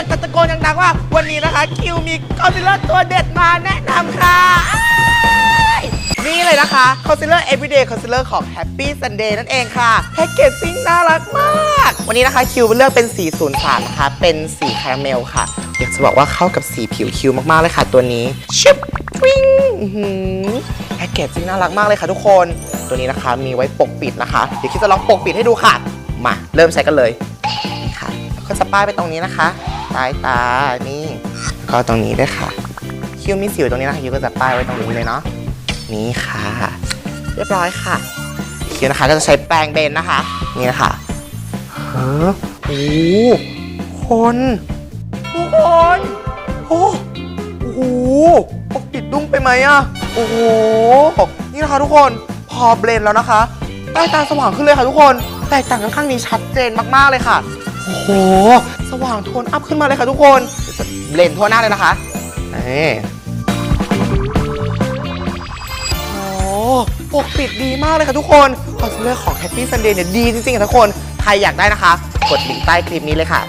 ากจะตะโกนดังๆว่า วันนี้นะคะคิวมีคอนซีลเลอร์ตัวเด็ดมาแนะนำค่ะนี่เลยนะคะ Concealer Everyday Concealer ของ Happy Sunday นั่นเองค่ะแพ็กเกจจิ้งน่ารักมาก วันนี้นะคะคิวเลือกเป็นสี03นะคะ เป็นสีคาราเมลค่ะ อยากจะบอกว่าเข้ากับสีผิวคิวมากๆเลยค่ะตัวนี้ชิปวิงอื้อหือแพ็กเกจจิ้งน่ารักมากเลยค่ะทุกคน ตัวนี้นะคะมีไว้ปกปิดนะคะ เดี๋ยวคิดจะลองปกปิดให้ดูค่ะ มาเริ่มใช้กันเลย ก็จะป้ายไปตรงนี้นะคะใต้ตานี่ก็ตรงนี้ด้วยค่ะ คิวมีสิวตรงนี้นะคะคิวก็จะป้ายไว้ตรงนี้เลยเนาะนี่ค่ะ เรียบร้อยค่ะ คิวนะคะก็จะใช้แปรงเบนนะคะ นี่นะคะเฮ้อโอ้โหคนทุกคนโอ้โอ้โหปกปิดดุ้งไปไหมอะโอ้โหนี่นะคะทุกคนพอเบลนแล้วนะคะใต้ตาสว่างขึ้นเลยค่ะทุกคนแตกต่างกันข้างนี้ชัดเจนมากๆเลยค่ะ โอ้โห สว่างโทนอัพขึ้นมาเลยค่ะทุกคนเบลนด์ทั่วหน้าเลยนะคะนี่โอ้ปกปิดดีมากเลยค่ะทุกคนคอนซีลเลอร์ของ Happy Sunday เนี่ยดีจริงๆค่ะทุกคน ใครอยากได้นะคะ กดลิงก์ใต้คลิปนี้เลยค่ะ